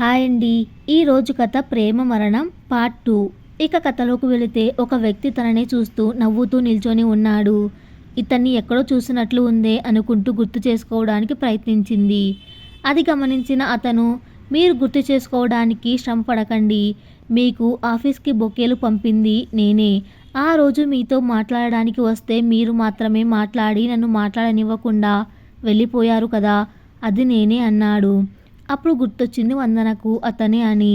Hi అండి. ఈరోజు కథ ప్రేమ మరణం పార్ట్ టూ. ఇక కథలోకి వెళితే ఒక వ్యక్తి తనని చూస్తూ నవ్వుతూ నిల్చొని ఉన్నాడు. ఇతన్ని ఎక్కడో చూసినట్లు ఉందే అనుకుంటూ గుర్తు చేసుకోవడానికి ప్రయత్నించింది. అది గమనించిన అతను మీరు గుర్తు చేసుకోవడానికి శ్రమ పడకండి. మీకు ఆఫీస్కి బొకేలు పంపింది నేనే. ఆ రోజు మీతో మాట్లాడడానికి వస్తే మీరు మాత్రమే మాట్లాడి నన్ను మాట్లాడనివ్వకుండా వెళ్ళిపోయారు కదా అది నేనే అన్నాడు. అప్పుడు గుర్తొచ్చింది వందనకు అతనే అని.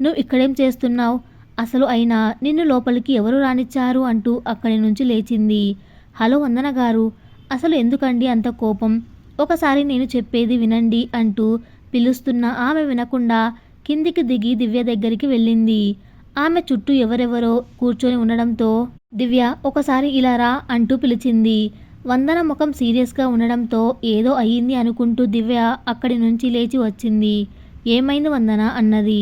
నువ్వు ఇక్కడేం చేస్తున్నావు? అసలు అయినా నిన్ను లోపలికి ఎవరు రానిచ్చారు? అంటూ అక్కడి నుంచి లేచింది. హలో వందన గారు అసలు ఎందుకండి అంత కోపం? ఒకసారి నేను చెప్పేది వినండి అంటూ పిలుస్తున్న ఆమె వినకుండా కిందికి దిగి దివ్య దగ్గరికి వెళ్ళింది. ఆమె చుట్టూ ఎవరెవరో కూర్చొని ఉండడంతో దివ్య ఒకసారి ఇలా రా అంటూ పిలిచింది. వందన ముఖం సీరియస్గా ఉండడంతో ఏదో అయ్యింది అనుకుంటూ దివ్య అక్కడి నుంచి లేచి వచ్చింది. ఏమైంది వందన అన్నది.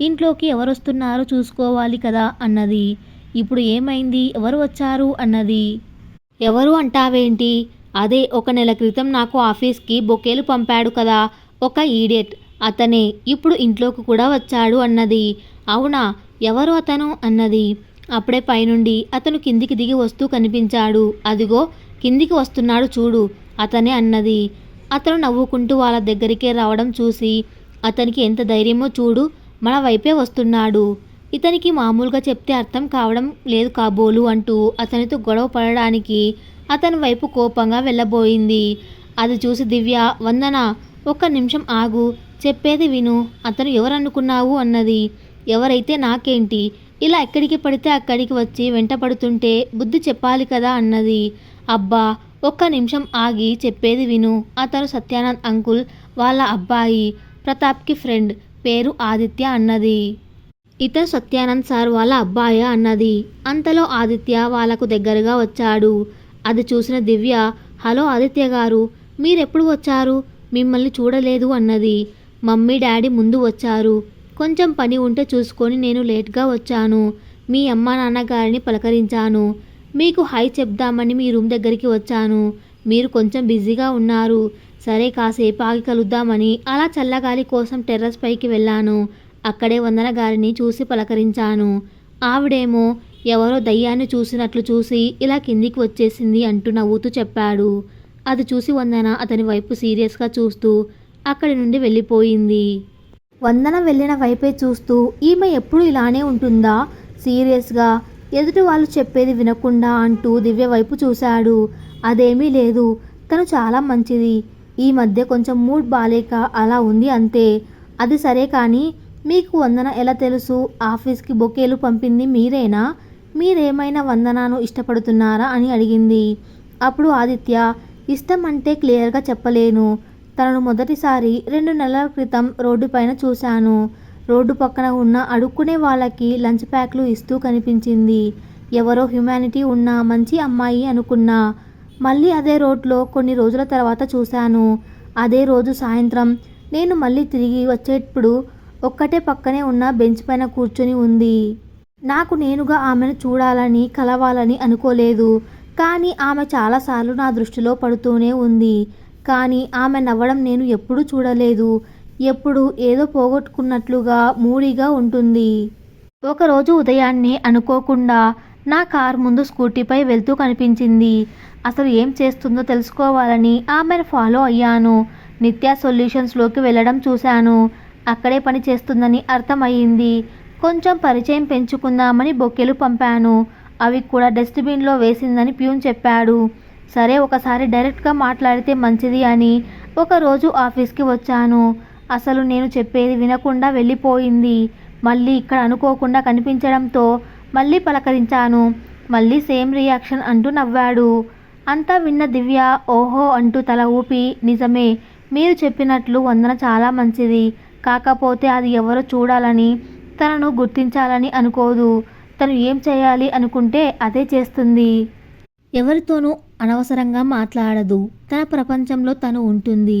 ఇంట్లోకి ఎవరొస్తున్నారో చూసుకోవాలి కదా అన్నది. ఇప్పుడు ఏమైంది? ఎవరు వచ్చారు అన్నది. ఎవరు అంటావేంటి? అదే ఒక నెల క్రితం నాకు ఆఫీస్కి బొకేలు పంపాడు కదా ఒక ఈడియట్. అతనే ఇప్పుడు ఇంట్లోకి కూడా వచ్చాడు అన్నది. అవునా? ఎవరు అతను? అన్నది. అప్పుడే పైనుండి అతను కిందికి దిగి వస్తూ కనిపించాడు. అదిగో కిందికి వస్తున్నాడు చూడు అతనే అన్నది. అతను నవ్వుకుంటూ వాళ్ళ దగ్గరికే రావడం చూసి అతనికి ఎంత ధైర్యమో చూడు మన వైపే వస్తున్నాడు. ఇతనికి మామూలుగా చెప్తే అర్థం కావడం లేదు కాబోలు అంటూ అతనితో గొడవ పడడానికి అతని వైపు కోపంగా వెళ్ళబోయింది. అది చూసి దివ్య వందన ఒక్క నిమిషం ఆగు చెప్పేది విను అతను ఎవరనుకున్నావు? అన్నది. ఎవరైతే నాకేంటి ఇలా ఎక్కడికి పడితే అక్కడికి వచ్చి వెంట పడుతుంటే బుద్ధి చెప్పాలి కదా అన్నది. అబ్బా ఒక్క నిమిషం ఆగి చెప్పేది విను. అతను సత్యానంద్ అంకుల్ వాళ్ళ అబ్బాయి ప్రతాప్కి ఫ్రెండ్ పేరు ఆదిత్య అన్నది. ఇతను సత్యానంద్ సార్ వాళ్ళ అబ్బాయా అన్నది. అంతలో ఆదిత్య వాళ్ళకు దగ్గరగా వచ్చాడు. అది చూసిన దివ్య హలో ఆదిత్య గారు మీరెప్పుడు వచ్చారు? మిమ్మల్ని చూడలేదు అన్నది. మమ్మీ డాడీ ముందు వచ్చారు. కొంచెం పని ఉంటే చూసుకొని నేను లేట్గా వచ్చాను. మీ అమ్మ నాన్నగారిని పలకరించాను. మీకు హై చెప్దామని మీ రూమ్ దగ్గరికి వచ్చాను. మీరు కొంచెం బిజీగా ఉన్నారు. సరే కాసేపు ఆగి కలుద్దామని అలా చల్లగాలి కోసం టెర్రస్ పైకి వెళ్ళాను. అక్కడే వందన గారిని చూసి పలకరించాను. ఆవిడేమో ఎవరో దయ్యాన్ని చూసినట్లు చూసి ఇలా కిందికి వచ్చేసింది అంటూ నవ్వుతూ చెప్పాడు. అది చూసి వందన అతని వైపు సీరియస్గా చూస్తూ అక్కడి నుండి వెళ్ళిపోయింది. వందన వెళ్ళిన వైపే చూస్తూ ఈమె ఎప్పుడు ఇలానే ఉంటుందా? సీరియస్గా ఎదుటి వాళ్ళు చెప్పేది వినకుండా అంటూ దివ్య వైపు చూశాడు. అదేమీ లేదు. తను చాలా మంచిది. ఈ మధ్య కొంచెం మూడ్ బాలేక అలా ఉంది అంతే. అది సరే కానీ మీకు వందన ఎలా తెలుసు? ఆఫీస్కి బొకేలు పంపింది మీరేనా? మీరేమైనా వందనాను ఇష్టపడుతున్నారా అని అడిగింది. అప్పుడు ఆదిత్య ఇష్టం అంటే క్లియర్గా చెప్పలేను. తనను మొదటిసారి రెండు నెలల క్రితం రోడ్డు పైన చూశాను. రోడ్డు పక్కన ఉన్న అడుక్కునే వాళ్ళకి లంచ్ ప్యాక్లు ఇస్తూ కనిపించింది. ఎవరో హ్యుమానిటీ ఉన్న మంచి అమ్మాయి అనుకున్నా. మళ్ళీ అదే రోడ్లో కొన్ని రోజుల తర్వాత చూశాను. అదే రోజు సాయంత్రం నేను మళ్ళీ తిరిగి వచ్చేటప్పుడు ఒక్కటే పక్కనే ఉన్న బెంచ్ పైన కూర్చొని ఉంది. నాకు నేనుగా ఆమెను చూడాలని కలవాలని అనుకోలేదు. కానీ ఆమె చాలాసార్లు నా దృష్టిలో పడుతూనే ఉంది. కానీ ఆమె నవ్వడం నేను ఎప్పుడూ చూడలేదు. ఎప్పుడు ఏదో పోగొట్టుకున్నట్లుగా మూడిగా ఉంటుంది. ఒకరోజు ఉదయాన్నే అనుకోకుండా నా కార్ ముందు స్కూటీపై వెళ్తూ కనిపించింది. అసలు ఏం చేస్తుందో తెలుసుకోవాలని ఆమెను ఫాలో అయ్యాను. నిత్య సొల్యూషన్స్లోకి వెళ్ళడం చూశాను. అక్కడే పని చేస్తుందని అర్థమయ్యింది. కొంచెం పరిచయం పెంచుకుందామని బొక్కెలు పంపాను. అవి కూడా డస్ట్బిన్లో వేసిందని ప్యూన్ చెప్పాడు. సరే ఒకసారి డైరెక్ట్గా మాట్లాడితే మంచిది అని ఒకరోజు ఆఫీస్కి వచ్చాను. అసలు నేను చెప్పేది వినకుండా వెళ్ళిపోయింది. మళ్ళీ ఇక్కడ అనుకోకుండా కనిపించడంతో మళ్ళీ పలకరించాను. మళ్ళీ సేమ్ రియాక్షన్ అంటూ నవ్వాడు. అంతా విన్న దివ్య ఓహో అంటూ తల ఊపి నిజమే మీరు చెప్పినట్లు వందన చాలా మంచిది. కాకపోతే అది ఎవరో చూడాలని తనను గుర్తించాలని అనుకోదు. తను ఏం చేయాలి అనుకుంటే అదే చేస్తుంది. ఎవరితోనూ అనవసరంగా మాట్లాడదు. తన ప్రపంచంలో తను ఉంటుంది.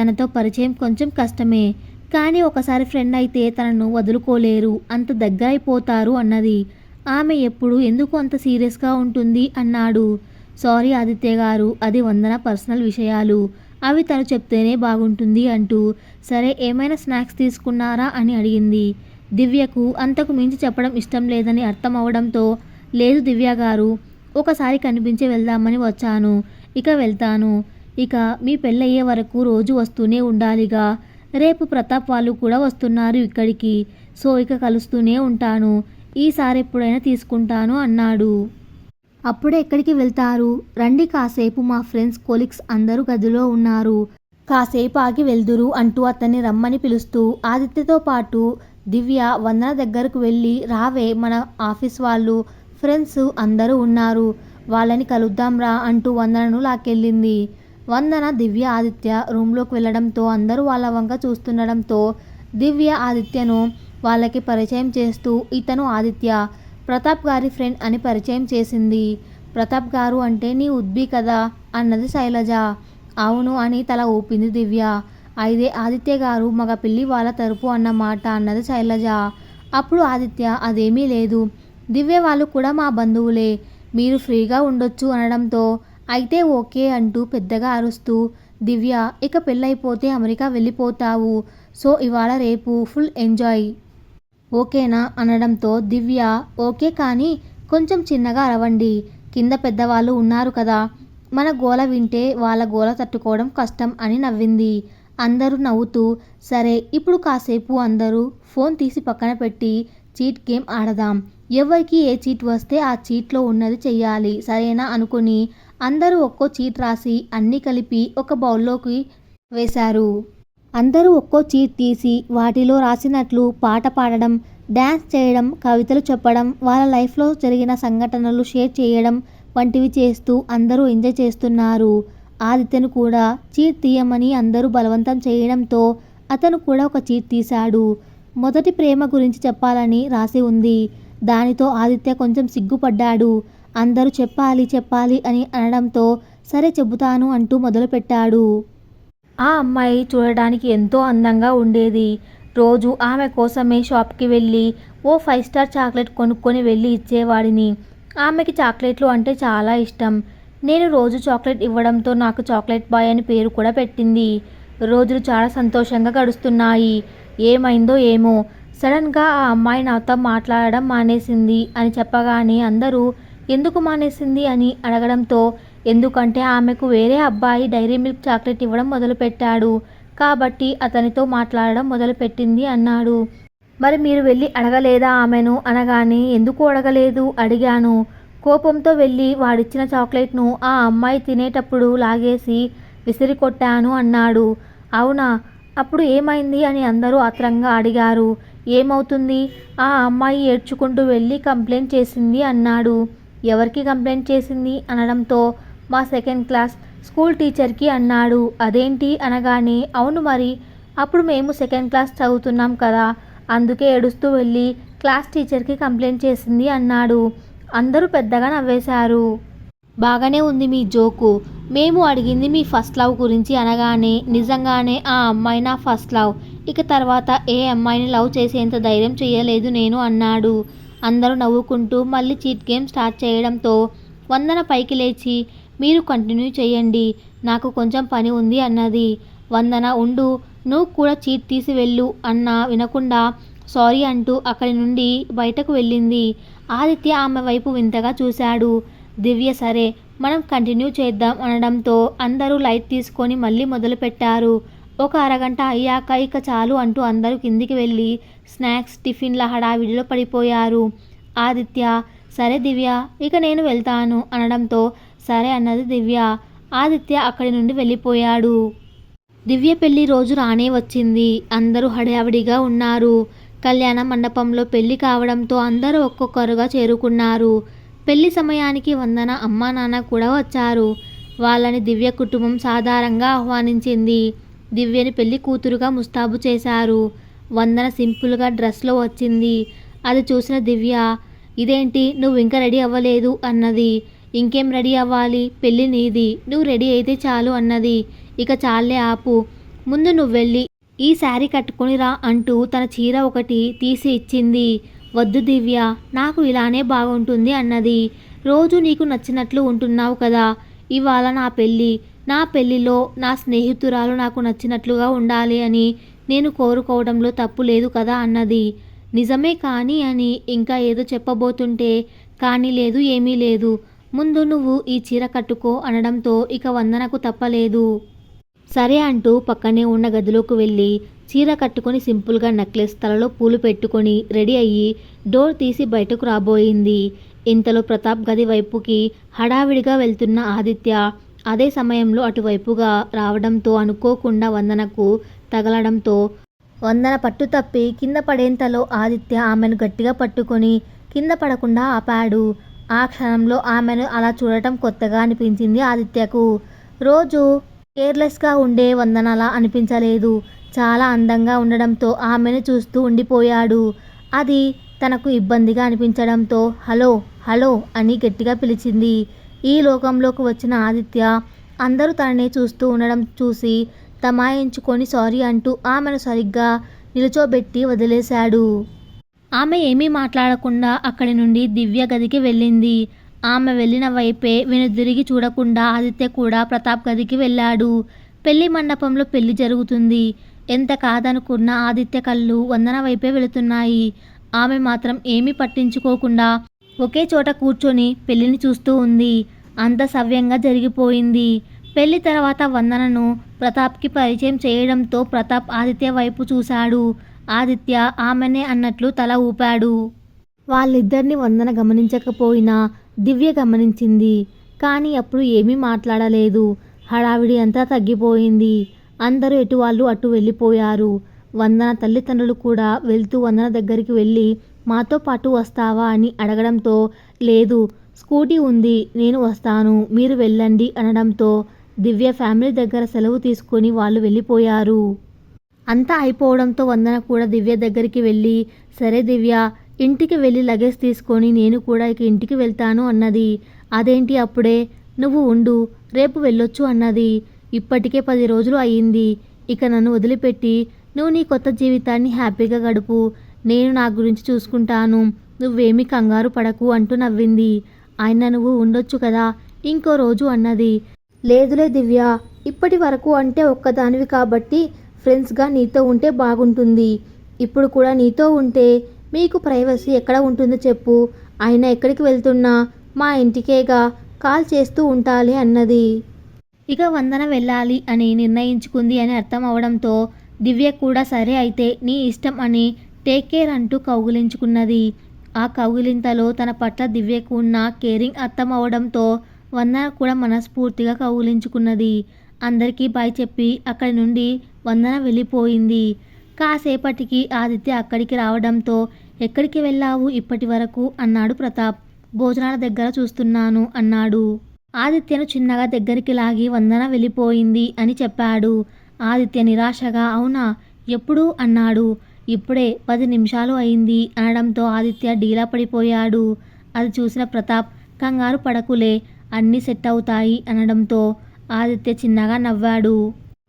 తనతో పరిచయం కొంచెం కష్టమే. కానీ ఒకసారి ఫ్రెండ్ అయితే తనను వదులుకోలేరు అంత దగ్గర అయిపోతారు అన్నది. ఆమె ఎప్పుడు ఎందుకు అంత సీరియస్గా ఉంటుంది అన్నాడు. సారీ ఆదిత్య గారు అది వందన పర్సనల్ విషయాలు. అవి తను చెప్తేనే బాగుంటుంది అంటూ సరే ఏమైనా స్నాక్స్ తీసుకున్నారా అని అడిగింది. దివ్యకు అంతకు మించి చెప్పడం ఇష్టం లేదని అర్థం అవడంతో లేదు దివ్య గారు ఒకసారి కనిపించి వెళ్దామని వచ్చాను ఇక వెళ్తాను. ఇక మీ పెళ్ళయ్యే వరకు రోజు వస్తూనే ఉండాలిగా. రేపు ప్రతాప్ వాళ్ళు కూడా వస్తున్నారు ఇక్కడికి. సో ఇక కలుస్తూనే ఉంటాను. ఈసారి ఎప్పుడైనా తీసుకుంటాను అన్నాడు. అప్పుడే ఎక్కడికి వెళ్తారు? రండి కాసేపు మా ఫ్రెండ్స్ కొలిక్స్ అందరూ గదిలో ఉన్నారు. కాసేపు ఆగి వెళ్దురు అంటూ అతన్ని రమ్మని పిలుస్తూ ఆదిత్యతో పాటు దివ్య వందన దగ్గరకు వెళ్ళి రావే మన ఆఫీస్ వాళ్ళు ఫ్రెండ్స్ అందరూ ఉన్నారు. వాళ్ళని కలుద్దాం రా అంటూ వందనను లాక్కెళ్ళింది. వందన దివ్య ఆదిత్య రూమ్లోకి వెళ్ళడంతో అందరూ వాళ్ళ వంక చూస్తుండడంతో దివ్య ఆదిత్యను వాళ్ళకి పరిచయం చేస్తూ ఇతను ఆదిత్య. ప్రతాప్ గారి ఫ్రెండ్ అని పరిచయం చేసింది. ప్రతాప్ గారు అంటే నీ ఉద్బి కదా? అన్నది శైలజ. అవును అని తల ఊపింది దివ్య. అయితే ఆదిత్య గారు మగ పిల్లి వాళ్ళ తరపు అన్నమాట అన్నది శైలజ. అప్పుడు ఆదిత్య అదేమీ లేదు. దివ్య వాళ్ళు కూడా మా బంధువులే. మీరు ఫ్రీగా ఉండొచ్చు అనడంతో అయితే ఓకే అంటూ పెద్దగా అరుస్తూ దివ్య ఇక పెళ్ళైపోతే అమెరికా వెళ్ళిపోతావు. సో ఇవాళ రేపు ఫుల్ ఎంజాయ్. ఓకేనా? అనడంతో దివ్య ఓకే కానీ కొంచెం చిన్నగా అరవండి. కింద పెద్దవాళ్ళు ఉన్నారు కదా. మన గోల వింటే వాళ్ళ గోల తట్టుకోవడం కష్టం అని నవ్వింది. అందరూ నవ్వుతూ సరే ఇప్పుడు కాసేపు అందరూ ఫోన్ తీసి పక్కన పెట్టి చీట్ గేమ్ ఆడదాం. ఎవరికి ఏ చీట్ వస్తే ఆ చీట్లో ఉన్నది చెయ్యాలి. సరేనా? అనుకుని అందరూ ఒక్కో చీట్ రాసి అన్నీ కలిపి ఒక బౌల్లోకి వేశారు. అందరూ ఒక్కో చీట్ తీసి వాటిలో రాసినట్లు పాట పాడడం డ్యాన్స్ చేయడం కవితలు చెప్పడం వాళ్ళ లైఫ్లో జరిగిన సంఘటనలు షేర్ చేయడం వంటివి చేస్తూ అందరూ ఎంజాయ్ చేస్తున్నారు. ఆదిత్యను కూడా చీట్ తీయమని అందరూ బలవంతం చేయడంతో అతను కూడా ఒక చీట్ తీశాడు. మొదటి ప్రేమ గురించి చెప్పాలని రాసి ఉంది. దానితో ఆదిత్య కొంచెం సిగ్గుపడ్డాడు. అందరూ చెప్పాలి చెప్పాలి అని అనడంతో సరే చెబుతాను అంటూ మొదలుపెట్టాడు. ఆ అమ్మాయి చూడడానికి ఎంతో అందంగా ఉండేది. రోజు ఆమె కోసమే షాప్కి వెళ్ళి ఓ ఫైవ్ స్టార్ చాక్లెట్ కొనుక్కొని వెళ్ళి ఇచ్చేవాడిని. ఆమెకి చాక్లెట్లు అంటే చాలా ఇష్టం. నేను రోజు చాక్లెట్ ఇవ్వడంతో నాకు చాక్లెట్ బాయ్ అని పేరు కూడా పెట్టింది. రోజులు చాలా సంతోషంగా గడుస్తున్నాయి. ఏమైందో ఏమో. సడన్గా ఆ అమ్మాయి నాతో మాట్లాడడం మానేసింది అని చెప్పగానే అందరూ ఎందుకు మానేసింది అని అడగడంతో ఎందుకంటే ఆమెకు వేరే అబ్బాయి డైరీ మిల్క్ చాక్లెట్ ఇవ్వడం మొదలుపెట్టాడు. కాబట్టి అతనితో మాట్లాడడం మొదలుపెట్టింది అన్నాడు. మరి మీరు వెళ్ళి అడగలేదా ఆమెను? అనగానే ఎందుకు అడగలేదు? అడిగాను. కోపంతో వెళ్ళి వాడిచ్చిన చాక్లెట్ను ఆ అమ్మాయి తినేటప్పుడు లాగేసి విసిరి కొట్టాను అన్నాడు. అవునా? అప్పుడు ఏమైంది అని అందరూ ఆత్రంగా అడిగారు. ఏమవుతుంది? ఆ అమ్మాయి ఏడ్చుకుంటూ వెళ్ళి కంప్లైంట్ చేసింది అన్నాడు. ఎవరికి కంప్లైంట్ చేసింది అనడంతో మా సెకండ్ క్లాస్ స్కూల్ టీచర్కి అన్నాడు. అదేంటి? అనగానే అవును మరి అప్పుడు మేము సెకండ్ క్లాస్ చదువుతున్నాం కదా అందుకే ఏడుస్తూ వెళ్ళి క్లాస్ టీచర్కి కంప్లైంట్ చేసింది అన్నాడు. అందరూ పెద్దగా నవ్వేశారు. బాగానే ఉంది మీ జోకు. మేము అడిగింది మీ ఫస్ట్ లవ్ గురించి అనగానే నిజంగానే ఆ అమ్మాయి నా ఫస్ట్ లవ్. ఇక తర్వాత ఏ అమ్మాయిని లవ్ చేసేంత ధైర్యం చేయలేదు నేను అన్నాడు. అందరూ నవ్వుకుంటూ మళ్ళీ చీట్ గేమ్ స్టార్ట్ చేయడంతో వందన పైకి లేచి మీరు కంటిన్యూ చేయండి నాకు కొంచెం పని ఉంది అన్నది. వందన ఉండు నువ్వు కూడా చీట్ తీసి వెళ్ళు అన్న వినకుండా సారీ అంటూ అక్కడి నుండి బయటకు వెళ్ళింది. ఆదిత్య ఆమె వైపు వింతగా చూశాడు. దివ్య సరే మనం కంటిన్యూ చేద్దాం అనడంతో అందరూ లైట్ తీసుకొని మళ్ళీ మొదలుపెట్టారు. ఒక అరగంట అయ్యాక ఇక చాలు అంటూ అందరూ కిందికి వెళ్ళి స్నాక్స్ టిఫిన్ల హడావిడిలో పడిపోయారు. ఆదిత్య సరే దివ్య ఇక నేను వెళ్తాను అనడంతో సరే అన్నది దివ్య. ఆదిత్య అక్కడి నుండి వెళ్ళిపోయాడు. దివ్య పెళ్ళి రోజు రానే వచ్చింది. అందరూ హడావిడిగా ఉన్నారు. కళ్యాణ మండపంలో పెళ్ళి కావడంతో అందరూ ఒక్కొక్కరుగా చేరుకున్నారు. పెళ్ళి సమయానికి వందన అమ్మా నాన్న కూడా వచ్చారు. వాళ్ళని దివ్య కుటుంబం సాధారణంగా ఆహ్వానించింది. దివ్యని పెళ్ళి కూతురుగా ముస్తాబు చేశారు. వందన సింపుల్గా డ్రెస్లో వచ్చింది. అది చూసిన దివ్య ఇదేంటి? నువ్వు ఇంకా రెడీ అవ్వలేదు అన్నది. ఇంకేం రెడీ అవ్వాలి? పెళ్ళి నీది. నువ్వు రెడీ అయితే చాలు అన్నది. ఇక చాలే ఆపు. ముందు నువ్వు వెళ్ళి ఈ శారీ కట్టుకుని రా అంటూ తన చీర ఒకటి తీసి ఇచ్చింది. వద్దు దివ్య నాకు ఇలానే బాగుంటుంది అన్నది. రోజు నీకు నచ్చినట్లు ఉంటున్నావు కదా. ఇవాళ నా పెళ్ళి. నా పెళ్ళిలో నా స్నేహితురాలు నాకు నచ్చినట్లుగా ఉండాలి అని నేను కోరుకోవడంలో తప్పు లేదు కదా అన్నది. నిజమే కానీ అని ఇంకా ఏదో చెప్పబోతుంటే కానీ లేదు ఏమీ లేదు. ముందు నువ్వు ఈ చీర కట్టుకో అనడంతో ఇక వందనకు తప్పలేదు. సరే అంటూ పక్కనే ఉన్న గదిలోకి వెళ్ళి చీర కట్టుకొని సింపుల్గా నెక్లెస్ తలలో పూలు పెట్టుకొని రెడీ అయ్యి డోర్ తీసి బయటకు రాబోయింది. ఇంతలో ప్రతాప్ గది వైపుకి హడావిడిగా వెళ్తున్న ఆదిత్య అదే సమయంలో అటువైపుగా రావడంతో అనుకోకుండా వందనకు తగలడంతో వందన పట్టు తప్పి కింద పడేంతలో ఆదిత్య ఆమెను గట్టిగా పట్టుకొని కింద పడకుండా ఆపాడు. ఆ క్షణంలో ఆమెను అలా చూడటం కొత్తగా అనిపించింది ఆదిత్యకు. రోజు కేర్లెస్గా ఉండే వందనలా అనిపించలేదు. చాలా అందంగా ఉండడంతో ఆమెను చూస్తూ ఉండిపోయాడు. అది తనకు ఇబ్బందిగా అనిపించడంతో హలో హలో అని గట్టిగా పిలిచింది. ఈ లోకంలోకి వచ్చిన ఆదిత్య అందరూ తనని చూస్తూ ఉండడం చూసి తమాయించుకొని సారీ అంటూ ఆమెను సరిగ్గా నిలుచోబెట్టి వదిలేశాడు. ఆమె ఏమీ మాట్లాడకుండా అక్కడి నుండి దివ్య గదికి వెళ్ళింది. ఆమె వెళ్ళిన వైపే వెనుదిరిగి చూడకుండా ఆదిత్య కూడా ప్రతాప్ గదికి వెళ్ళాడు. పెళ్ళి మండపంలో పెళ్ళి జరుగుతుంది. ఎంత కాదనుకున్న ఆదిత్య కళ్ళు వందన వైపే వెళుతున్నాయి. ఆమె మాత్రం ఏమీ పట్టించుకోకుండా ఒకే చోట కూర్చొని పెళ్ళిని చూస్తూ ఉంది. అంత సవ్యంగా జరిగిపోయింది. పెళ్ళి తర్వాత వందనను ప్రతాప్కి పరిచయం చేయడంతో ప్రతాప్ ఆదిత్య వైపు చూశాడు. ఆదిత్య ఆమెనే అన్నట్లు తల ఊపాడు. వాళ్ళిద్దరిని వందన గమనించకపోయినా దివ్య గమనించింది. కానీ అప్పుడు ఏమీ మాట్లాడలేదు. హడావిడి అంతా తగ్గిపోయింది. అందరూ ఎటు వాళ్ళు అటు వెళ్ళిపోయారు. వందన తల్లిదండ్రులు కూడా వెళ్తూ వందన దగ్గరికి వెళ్ళి మాతో పాటు వస్తావా అని అడగడంతో లేదు స్కూటీ ఉంది నేను వస్తాను మీరు వెళ్ళండి అనడంతో దివ్య ఫ్యామిలీ దగ్గర సెలవు తీసుకొని వాళ్ళు వెళ్ళిపోయారు. అంతా అయిపోవడంతో వందన కూడా దివ్య దగ్గరికి వెళ్ళి సరే దివ్య ఇంటికి వెళ్ళి లగేజ్ తీసుకొని నేను కూడా ఇక ఇంటికి వెళ్తాను అన్నది. అదేంటి అప్పుడే? నువ్వు ఉండు రేపు వెళ్ళొచ్చు అన్నది. ఇప్పటికే పది రోజులు అయ్యింది. ఇక నన్ను వదిలిపెట్టి నువ్వు నీ కొత్త జీవితాన్ని హ్యాపీగా గడుపు. నేను నా గురించి చూసుకుంటాను. నువ్వేమీ కంగారు పడకు అంటూ నవ్వింది. ఆయన నువ్వు ఉండొచ్చు కదా? ఇంకో రోజు అన్నది. లేదులే దివ్య ఇప్పటి వరకు అంటే ఒక్కదానివి కాబట్టి ఫ్రెండ్స్గా నీతో ఉంటే బాగుంటుంది. ఇప్పుడు కూడా నీతో ఉంటే మీకు ప్రైవసీ ఎక్కడ ఉంటుందో చెప్పు. ఆయన ఎక్కడికి వెళ్తున్నా? మా ఇంటికేగా. కాల్ చేస్తూ ఉండాలి అన్నది. ఇక వందన వెళ్ళాలి అని నిర్ణయించుకుంది అని అర్థం అవడంతో దివ్య కూడా సరే అయితే నీ ఇష్టం అని టేక్ కేర్ అంటూ కౌగిలించుకున్నది. ఆ కౌగిలింతలో తన పట్ల దివ్యకు ఉన్న కేరింగ్ అర్థం అవడంతో వందన కూడా మనస్ఫూర్తిగా కౌగులించుకున్నది. అందరికీ బాయ్ చెప్పి అక్కడి నుండి వందన వెళ్ళిపోయింది. కాసేపటికి ఆదిత్య అక్కడికి రావడంతో ఎక్కడికి వెళ్ళావు ఇప్పటి వరకు? అన్నాడు ప్రతాప్. భోజనాల దగ్గర చూస్తున్నాను అన్నాడు. ఆదిత్యను చిన్నగా దగ్గరికి లాగి వందన వెళ్ళిపోయింది అని చెప్పాడు. ఆదిత్య నిరాశగా అవునా? ఎప్పుడు? అన్నాడు. ఇప్పుడే పది నిమిషాలు అయింది అనడంతో ఆదిత్య డీలా పడిపోయాడు. అది చూసిన ప్రతాప్ కంగారు పడకులే అన్నీ సెట్ అవుతాయి అనడంతో ఆదిత్య చిన్నగా నవ్వాడు.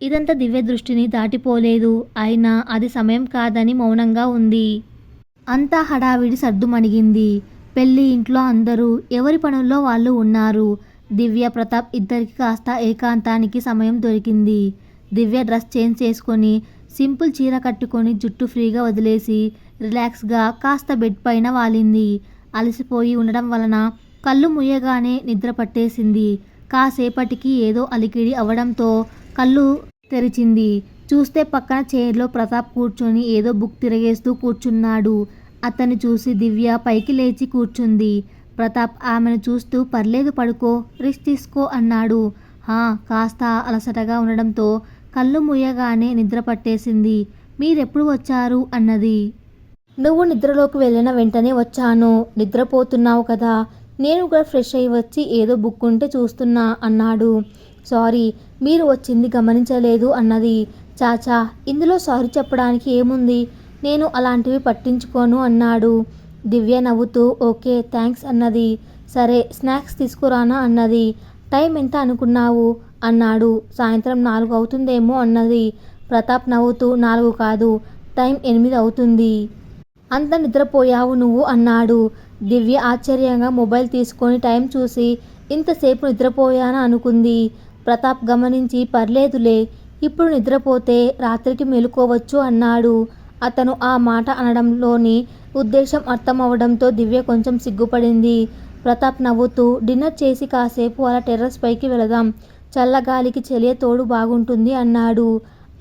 ఇదంతా దివ్య దృష్టిని దాటిపోలేదు అయినా అది సమయం కాదని మౌనంగా ఉంది. అంతా హడావిడి సర్దుమణిగింది పెళ్ళి ఇంట్లో అందరూ ఎవరి పనుల్లో వాళ్ళు ఉన్నారు. దివ్య ప్రతాప్ ఇద్దరికి కాస్త ఏకాంతానికి సమయం దొరికింది. దివ్య డ్రెస్ చేంజ్ చేసుకొని సింపుల్ చీర కట్టుకొని జుట్టు ఫ్రీగా వదిలేసి రిలాక్స్గా కాస్త బెడ్ పైన వాలింది. అలసిపోయి ఉండడం వలన కళ్ళు ముయ్యగానే నిద్ర పట్టేసింది. కాసేపటికి ఏదో అలికిడి అవడంతో కళ్ళు తెరిచింది. చూస్తే పక్కన చైర్లో ప్రతాప్ కూర్చొని ఏదో బుక్ తిరగేస్తూ కూర్చున్నాడు. అతన్ని చూసి దివ్య పైకి లేచి కూర్చుంది. ప్రతాప్ ఆమెను చూస్తూ పర్లేదు పడుకో రిస్ట్ తీసుకో అన్నాడు. హా కాస్త అలసటగా ఉండడంతో కళ్ళు ముయ్యగానే నిద్ర పట్టేసింది. మీరెప్పుడు వచ్చారు? అన్నది. నువ్వు నిద్రలోకి వెళ్ళిన వెంటనే వచ్చాను. నిద్రపోతున్నావు కదా. నేను కూడా ఫ్రెష్ అయ్యి వచ్చి ఏదో బుక్ ఉంటే చూస్తున్నా అన్నాడు. సారీ మీరు వచ్చింది గమనించలేదు అన్నది. చాచా ఇందులో సారీ చెప్పడానికి ఏముంది? నేను అలాంటివి పట్టించుకోను అన్నాడు. దివ్య నవ్వుతూ ఓకే థ్యాంక్స్ అన్నది. సరే స్నాక్స్ తీసుకురానా అన్నది. టైం ఎంత అనుకున్నావు? అన్నాడు. సాయంత్రం నాలుగు అవుతుందేమో అన్నది. ప్రతాప్ నవ్వుతూ నాలుగు కాదు టైం ఎనిమిది అవుతుంది. అంత నిద్రపోయావు నువ్వు అన్నాడు. దివ్య ఆశ్చర్యంగా మొబైల్ తీసుకొని టైం చూసి ఇంతసేపు నిద్రపోయానా అనుకుంది. ప్రతాప్ గమనించి పర్లేదులే ఇప్పుడు నిద్రపోతే రాత్రికి మేలుకోవచ్చు అన్నాడు. అతను ఆ మాట అనడంలోని ఉద్దేశం అర్థమవడంతో దివ్య కొంచెం సిగ్గుపడింది. ప్రతాప్ నవ్వుతూ డిన్నర్ చేసి కాసేపు అలా టెర్రస్ పైకి వెళదాం. చల్లగాలికి చెలియ తోడు బాగుంటుంది అన్నాడు.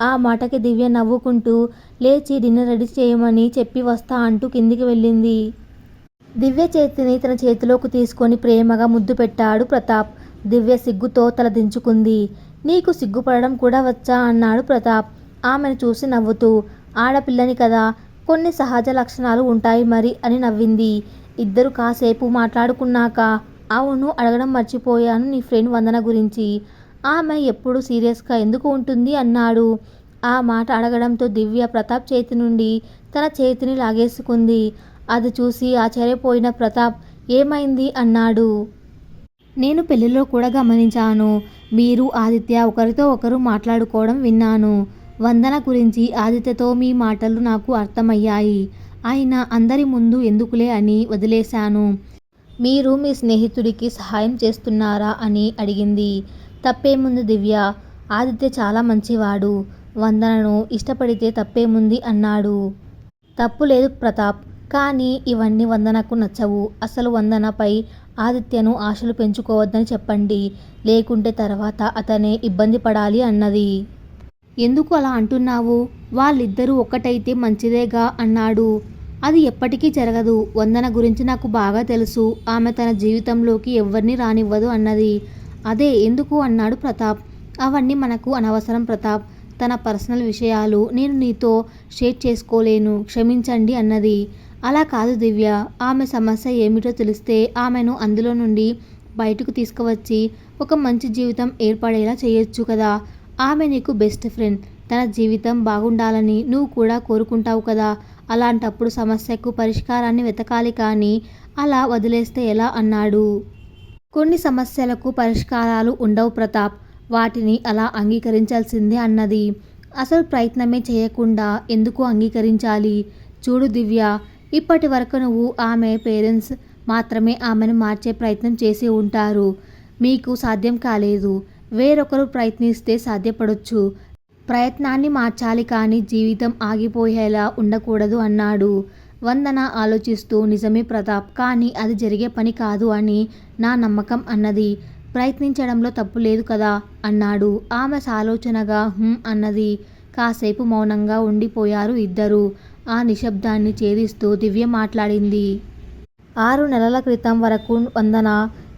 ఆ మాటకి దివ్య నవ్వుకుంటూ లేచి డిన్నర్ రెడీ చేయమని చెప్పి వస్తా అంటూ కిందికి వెళ్ళింది. దివ్య చేతిని తన చేతిలోకి తీసుకొని ప్రేమగా ముద్దు పెట్టాడు ప్రతాప్. దివ్య సిగ్గుతో తల దించుకుంది. నీకు సిగ్గుపడడం కూడా వచ్చా అన్నాడు ప్రతాప్. ఆమెను చూసి నవ్వుతూ ఆడపిల్లని కదా కొన్ని సహజ లక్షణాలు ఉంటాయి మరి అని నవ్వింది. ఇద్దరు కాసేపు మాట్లాడుకున్నాక అవును అడగడం మర్చిపోయాను నీ ఫ్రెండ్ వందన గురించి. ఆమె ఎప్పుడు సీరియస్గా ఎందుకు ఉంటుంది అన్నాడు. ఆ మాట అడగడంతో దివ్య ప్రతాప్ చేతి నుండి తన చేతిని లాగేసుకుంది. అది చూసి ఆశ్చర్యపోయిన ప్రతాప్ ఏమైంది? అన్నాడు. నేను పెళ్ళిలో కూడా గమనించాను. మీరు ఆదిత్య ఒకరితో ఒకరు మాట్లాడుకోవడం విన్నాను. వందన గురించి ఆదిత్యతో మీ మాటలు నాకు అర్థమయ్యాయి. ఆయన అందరి ముందు ఎందుకులే అని వదిలేశాను. మీరు మీ స్నేహితుడికి సహాయం చేస్తున్నారా? అని అడిగింది. తప్పేముంది దివ్య? ఆదిత్య చాలా మంచివాడు. వందనను ఇష్టపడితే తప్పేముంది అన్నాడు. తప్పు లేదు ప్రతాప్. కానీ ఇవన్నీ వందనకు నచ్చవు. అసలు వందనపై ఆదిత్యను ఆశలు పెంచుకోవద్దని చెప్పండి. లేకుంటే తర్వాత అతనే ఇబ్బంది పడాలి అన్నది. ఎందుకు అలా అంటున్నావు? వాళ్ళిద్దరూ ఒక్కటైతే మంచిదేగా అన్నాడు. అది ఎప్పటికీ జరగదు. వందన గురించి నాకు బాగా తెలుసు. ఆమె తన జీవితంలోకి ఎవరిని రానివ్వదు అన్నది. అదే ఎందుకు అన్నాడు ప్రతాప్. అవన్నీ మనకు అనవసరం ప్రతాప్. తన పర్సనల్ విషయాలు నేను నీతో షేర్ చేసుకోలేను క్షమించండి అన్నది. అలా కాదు దివ్య. ఆమె సమస్య ఏమిటో తెలిస్తే ఆమెను అందులో నుండి బయటకు తీసుకువచ్చి ఒక మంచి జీవితం ఏర్పడేలా చేయొచ్చు కదా. ఆమె నీకు బెస్ట్ ఫ్రెండ్ తన జీవితం బాగుండాలని నువ్వు కూడా కోరుకుంటావు కదా. అలాంటప్పుడు సమస్యకు పరిష్కారాన్ని వెతకాలి కానీ అలా వదిలేస్తే ఎలా అన్నాడు. కొన్ని సమస్యలకు పరిష్కారాలు ఉండవు ప్రతాప్. వాటిని అలా అంగీకరించాల్సిందే అన్నది. అసలు ప్రయత్నమే చేయకుండా ఎందుకు అంగీకరించాలి? చూడు దివ్య ఇప్పటి వరకు నువ్వు ఆమె పేరెంట్స్ మాత్రమే ఆమెను మార్చే ప్రయత్నం చేసి ఉంటారు. మీకు సాధ్యం కాలేదు. వేరొకరు ప్రయత్నిస్తే సాధ్యపడొచ్చు. ప్రయత్నాన్ని మార్చాలి కానీ జీవితం ఆగిపోయేలా ఉండకూడదు అన్నాడు. వందన ఆలోచిస్తూ నిజమే ప్రతాప్ కానీ అది జరిగే పని కాదు అని నా నమ్మకం అన్నది. ప్రయత్నించడంలో తప్పు లేదు కదా అన్నాడు. ఆమె సాలోచనగా హుం అన్నది. కాసేపు మౌనంగా ఉండిపోయారు ఇద్దరు. ఆ నిశ్శబ్దాన్ని ఛేదిస్తూ దివ్య మాట్లాడింది. ఆరు నెలల క్రితం వరకు వందన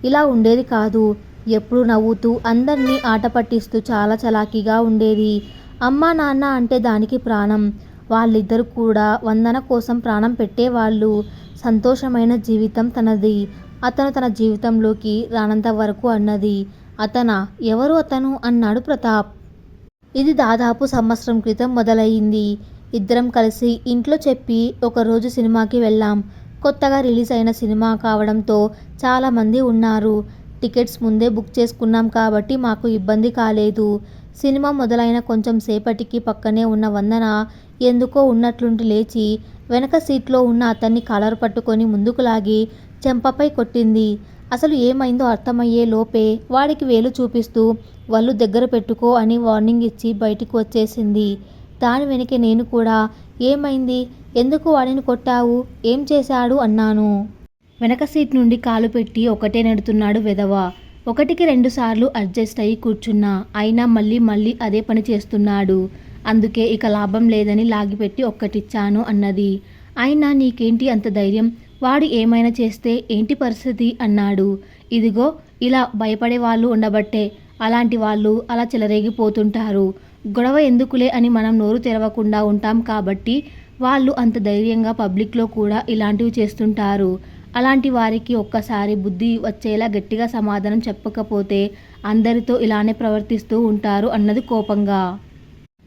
ఇలా ఉండేది కాదు. ఎప్పుడు నవ్వుతూ అందరినీ ఆట పట్టిస్తూ చాలా చలాకీగా ఉండేది. అమ్మా నాన్న అంటే దానికి ప్రాణం. వాళ్ళిద్దరు కూడా వందన కోసం ప్రాణం పెట్టేవాళ్ళు. సంతోషమైన జీవితం తనది. అతను తన జీవితంలోకి రానంత వరకు అన్నది. అతన ఎవరు అతను? అన్నాడు ప్రతాప్. ఇది దాదాపు సంవత్సరం క్రితం మొదలయ్యింది. ఇద్దరం కలిసి ఇంట్లో చెప్పి ఒకరోజు సినిమాకి వెళ్ళాం. కొత్తగా రిలీజ్ అయిన సినిమా కావడంతో చాలామంది ఉన్నారు. టికెట్స్ ముందే బుక్ చేసుకున్నాం కాబట్టి మాకు ఇబ్బంది కాలేదు. సినిమా మొదలైన కొంచెం సేపటికి పక్కనే ఉన్న వందన ఎందుకో ఉన్నట్లుండి లేచి వెనక సీట్లో ఉన్న అతన్ని కాలర్ పట్టుకొని ముందుకు లాగి చెంపపై కొట్టింది. అసలు ఏమైందో అర్థమయ్యే లోపే వాడికి వేలు చూపిస్తూ వాళ్ళు దగ్గర పెట్టుకో అని వార్నింగ్ ఇచ్చి బయటికి వచ్చేసింది. దాని వెనకే నేను కూడా ఏమైంది? ఎందుకు వాడిని కొట్టావు? ఏం చేశాడు? అన్నాను. వెనక సీట్ నుండి కాలు పెట్టి ఒకటే నెడుతున్నాడు వెధవ. ఒకటికి రెండు సార్లు అడ్జస్ట్ అయ్యి కూర్చున్నా. అయినా మళ్ళీ మళ్ళీ అదే పని చేస్తున్నాడు. అందుకే ఇక లాభం లేదని లాగిపెట్టి ఒక్కటిచ్చాను అన్నది. అయినా నీకేంటి అంత ధైర్యం? వాడు ఏమైనా చేస్తే ఏంటి పరిస్థితి అన్నాడు. ఇదిగో ఇలా భయపడే వాళ్ళు ఉండబట్టే అలాంటి వాళ్ళు అలా చెలరేగిపోతుంటారు. గొడవ ఎందుకులే అని మనం నోరు తెరవకుండా ఉంటాం కాబట్టి వాళ్ళు అంత ధైర్యంగా పబ్లిక్లో కూడా ఇలాంటివి చేస్తుంటారు. అలాంటి వారికి ఒక్కసారి బుద్ధి వచ్చేలా గట్టిగా సమాధానం చెప్పకపోతే అందరితో ఇలానే ప్రవర్తిస్తూ ఉంటారు అన్నది కోపంగా.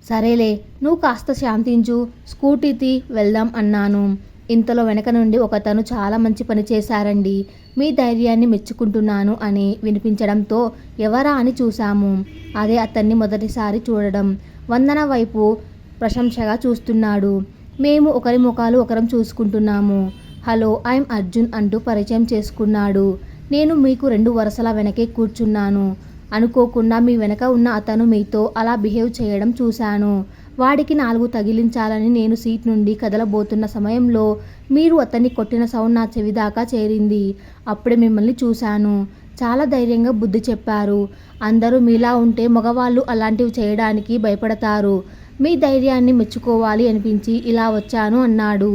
సరేలే నువ్వు కాస్త శాంతించు స్కూటీ తీ వెళ్దాం అన్నాను. ఇంతలో వెనక నుండి ఒకతను చాలా మంచి పని చేశారండి. మీ ధైర్యాన్ని మెచ్చుకుంటున్నాను అని వినిపించడంతో ఎవరా అని చూశాము. అదే అతన్ని మొదటిసారి చూడడం. వందన వైపు ప్రశంసగా చూస్తున్నాడు. మేము ఒకరి ముఖాలు ఒకరం చూసుకుంటున్నాము. హలో ఐఎమ్ అర్జున్ అంటూ పరిచయం చేసుకున్నాడు. నేను మీకు రెండు వరుసల వెనకే కూర్చున్నాను. అనుకోకుండా మీ వెనక ఉన్న అతను మీతో అలా బిహేవ్ చేయడం చూశాను. వాడికి నాలుగు తగిలించాలని నేను సీట్ నుండి కదలబోతున్న సమయంలో మీరు అతన్ని కొట్టిన సౌండ్ నా చెవి దాకా చేరింది. అప్పుడే మిమ్మల్ని చూశాను. చాలా ధైర్యంగా బుద్ధి చెప్పారు. అందరూ మీలా ఉంటే మగవాళ్ళు అలాంటివి చేయడానికి భయపడతారు. మీ ధైర్యాన్ని మెచ్చుకోవాలి అనిపించి ఇలా వచ్చాను అన్నాడు.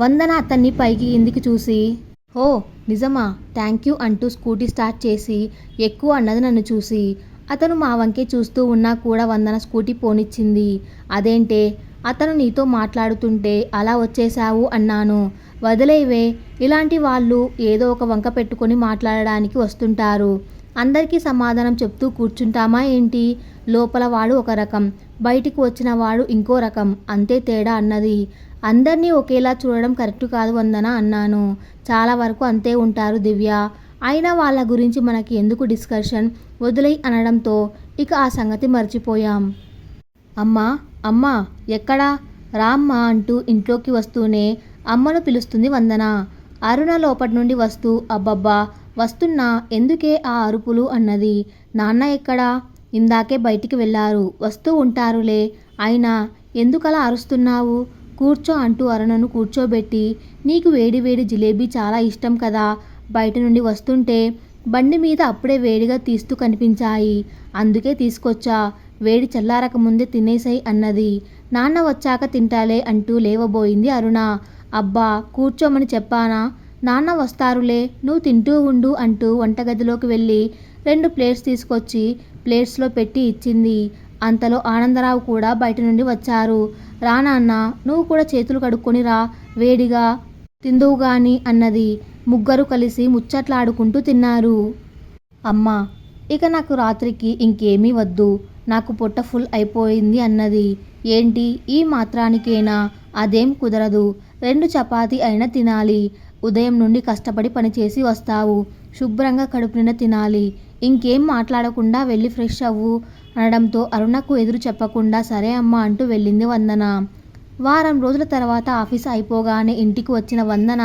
వందన అతన్ని పైకి కిందికి చూసి ఓ నిజమా? థ్యాంక్ యూ అంటూ స్కూటీ స్టార్ట్ చేసి ఎక్కువ అన్నది నన్ను చూసి అతను మా వంకే చూస్తూ ఉన్నా కూడా వందన స్కూటీ పోనిచ్చింది. అదేంటే అతను నీతో మాట్లాడుతుంటే అలా వచ్చేశావు అన్నాను. వదిలేవే ఇలాంటి వాళ్ళు ఏదో ఒక వంక పెట్టుకొని మాట్లాడడానికి వస్తుంటారు. అందరికీ సమాధానం చెప్తూ కూర్చుంటామా ఏంటి? లోపల వాడు ఒక రకం బయటికి వచ్చిన వాడు ఇంకో రకం అంతే తేడా అన్నది. అందరినీ ఒకేలా చూడడం కరెక్ట్ కాదు వందన అన్నాను. చాలా వరకు అంతే ఉంటారు దివ్య. అయినా వాళ్ళ గురించి మనకి ఎందుకు డిస్కషన్? వదిలై అనడంతో ఇక ఆ సంగతి మర్చిపోయాం. అమ్మా అమ్మా ఎక్కడా? రామ్మా అంటూ ఇంట్లోకి వస్తూనే అమ్మను పిలుస్తుంది వందన. అరుణ లోపటి నుండి వస్తూ అబ్బబ్బా వస్తున్నా ఎందుకే ఆ అరుపులు అన్నది. నాన్న ఎక్కడా? ఇందాకే బయటికి వెళ్ళారు వస్తూ ఉంటారులే. అయినా ఎందుకలా అరుస్తున్నావు? కూర్చో అంటూ అరుణను కూర్చోబెట్టి నీకు వేడి వేడి జిలేబీ చాలా ఇష్టం కదా బయట నుండి వస్తుంటే బండి మీద అప్పుడే వేడిగా తీస్తూ కనిపించాయి. అందుకే తీసుకొచ్చా. వేడి చల్లారక ముందే తినేసాయి అన్నది. నాన్న వచ్చాక తింటాలే అంటూ లేవబోయింది అరుణ. అబ్బా కూర్చోమని చెప్పానా? నాన్న వస్తారులే నువ్వు తింటూ ఉండు అంటూ వంటగదిలోకి వెళ్ళి రెండు ప్లేట్స్ తీసుకొచ్చి ప్లేట్స్లో పెట్టి ఇచ్చింది. అంతలో ఆనందరావు కూడా బయట నుండి వచ్చారు. రా నాన్న నువ్వు కూడా చేతులు కడుక్కొని రా. వేడిగా తిందువు గాని అన్నది ముగ్గురు కలిసి ముచ్చట్లాడుకుంటూ తిన్నారు. అమ్మా ఇక నాకు రాత్రికి ఇంకేమీ వద్దు నాకు పొట్ట ఫుల్ అయిపోయింది అన్నది. ఏంటి? ఈ మాత్రానికేనా? అదేం కుదరదు. రెండు చపాతీ అయినా తినాలి. ఉదయం నుండి కష్టపడి పనిచేసి వస్తావు. శుభ్రంగా కడుపునిన తినాలి. ఇంకేం మాట్లాడకుండా వెళ్ళి ఫ్రెష్ అవ్వు అనడంతో అరుణకు ఎదురు చెప్పకుండా సరే అమ్మా అంటూ వెళ్ళింది వందన. వారం రోజుల తర్వాత ఆఫీస్ అయిపోగానే ఇంటికి వచ్చిన వందన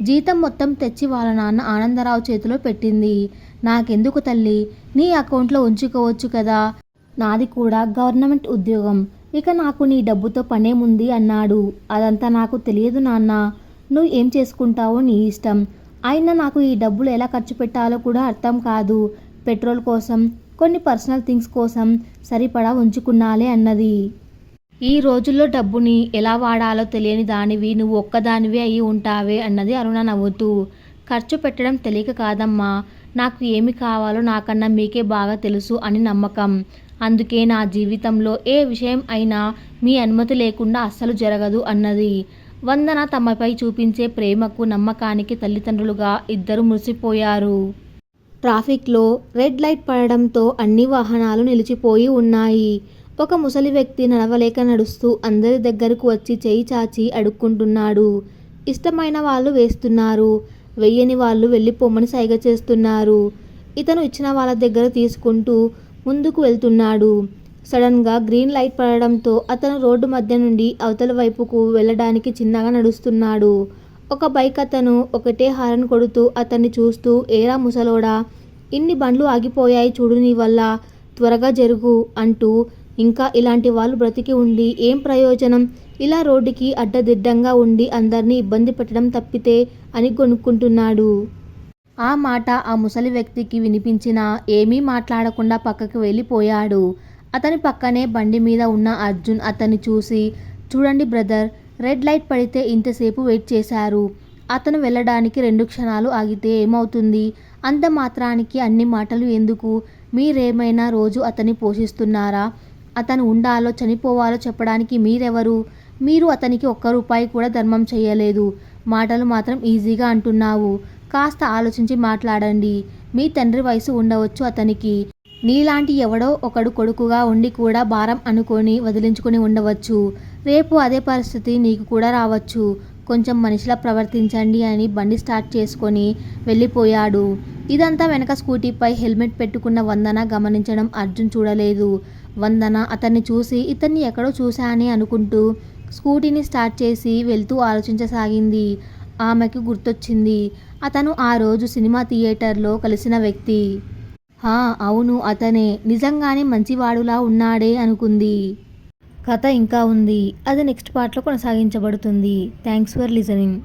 జీతం మొత్తం తెచ్చి వాళ్ళ నాన్న ఆనందరావు చేతిలో పెట్టింది. నాకెందుకు తల్లి? నీ అకౌంట్లో ఉంచుకోవచ్చు కదా. నాది కూడా గవర్నమెంట్ ఉద్యోగం. ఇక నాకు నీ డబ్బుతో పనేముంది అన్నాడు. అదంతా నాకు తెలియదు నాన్న. నువ్వు ఏం చేసుకుంటావో నీ ఇష్టం. అయినా నాకు ఈ డబ్బులు ఎలా ఖర్చు పెట్టాలో కూడా అర్థం కాదు. పెట్రోల్ కోసం కొన్ని పర్సనల్ థింగ్స్ కోసం సరిపడా ఉంచుకున్నాలే అన్నది. ఈ రోజుల్లో డబ్బుని ఎలా వాడాలో తెలియని దానివి నువ్వు ఒక్కదానివి అయి ఉంటావే అన్నది అరుణ నవ్వుతూ. ఖర్చు పెట్టడం తెలియక కాదమ్మా నాకు ఏమి కావాలో నాకన్నా మీకే బాగా తెలుసు అని నమ్మకం. అందుకే నా జీవితంలో ఏ విషయం అయినా మీ అనుమతి లేకుండా అస్సలు జరగదు అన్నది. వందన తమపై చూపించే ప్రేమకు నమ్మకానికి తల్లిదండ్రులుగా ఇద్దరు మురిసిపోయారు. ట్రాఫిక్లో రెడ్ లైట్ పడడంతో అన్ని వాహనాలు నిలిచిపోయి ఉన్నాయి. ఒక ముసలి వ్యక్తి నడవలేక నడుస్తూ అందరి దగ్గరకు వచ్చి చేయి చాచి అడుక్కుంటున్నాడు. ఇష్టమైన వాళ్ళు వేస్తున్నారు. వెయ్యని వాళ్ళు వెళ్ళిపోమని సైగ చేస్తున్నారు. ఇతను ఇచ్చిన వాళ్ళ దగ్గర తీసుకుంటూ ముందుకు వెళ్తున్నాడు. సడన్గా గ్రీన్ లైట్ పడడంతో అతను రోడ్డు మధ్య నుండి అవతల వైపుకు వెళ్ళడానికి చిన్నగా నడుస్తున్నాడు. ఒక బైక్ అతను ఒకటే హారన్ కొడుతూ అతన్ని చూస్తూ ఏరా ముసలోడా ఇన్ని బండ్లు ఆగిపోయాయి చూడు నీ వల్ల త్వరగా జరుగు అంటూ ఇంకా ఇలాంటి వాళ్ళు బ్రతికి ఉండి ఏం ప్రయోజనం? ఇలా రోడ్డుకి అడ్డదిడ్డంగా ఉండి అందరినీ ఇబ్బంది పెట్టడం తప్పితే అని కొనుక్కుంటున్నాడు ఆ మాట ఆ ముసలి వ్యక్తికి వినిపించినా ఏమీ మాట్లాడకుండా పక్కకి వెళ్ళిపోయాడు. అతని పక్కనే బండి మీద ఉన్న అర్జున్ అతన్ని చూసి చూడండి బ్రదర్ రెడ్ లైట్ పడితే ఇంతసేపు వెయిట్ చేశారు. అతను వెళ్ళడానికి రెండు క్షణాలు ఆగితే ఏమవుతుంది? అంత మాత్రానికి అన్ని మాటలు ఎందుకు? మీరేమైనా రోజు అతన్ని పోషిస్తున్నారా? అతను ఉండాలో చనిపోవాలో చెప్పడానికి మీరెవరు? మీరు అతనికి ఒక్క రూపాయి కూడా ధర్మం చేయలేదు. మాటలు మాత్రం ఈజీగా అంటున్నావు. కాస్త ఆలోచించి మాట్లాడండి. మీ తండ్రి వయసు ఉండవచ్చు అతనికి. నీలాంటి ఎవడో ఒకడు కొడుకుగా ఉండి కూడా భారం అనుకొని వదిలించుకొని ఉండవచ్చు. రేపు అదే పరిస్థితి నీకు కూడా రావచ్చు. కొంచెం మనిషిలా ప్రవర్తించండి అని బండి స్టార్ట్ చేసుకొని వెళ్ళిపోయాడు. ఇదంతా వెనక స్కూటీపై హెల్మెట్ పెట్టుకున్న వందన గమనించడం అర్జున్ చూడలేదు. వందన అతన్ని చూసి ఇతన్ని ఎక్కడో చూశానే అనుకుంటూ స్కూటీని స్టార్ట్ చేసి వెళ్తూ ఆలోచించసాగింది. ఆమెకు గుర్తొచ్చింది అతను ఆ రోజు సినిమా థియేటర్లో కలిసిన వ్యక్తి. హా అవును అతనే. నిజంగానే మంచివాడులా ఉన్నాడే అనుకుంది. కథ ఇంకా ఉంది. అది నెక్స్ట్ పార్ట్లో కొనసాగించబడుతుంది. Thanks for listening.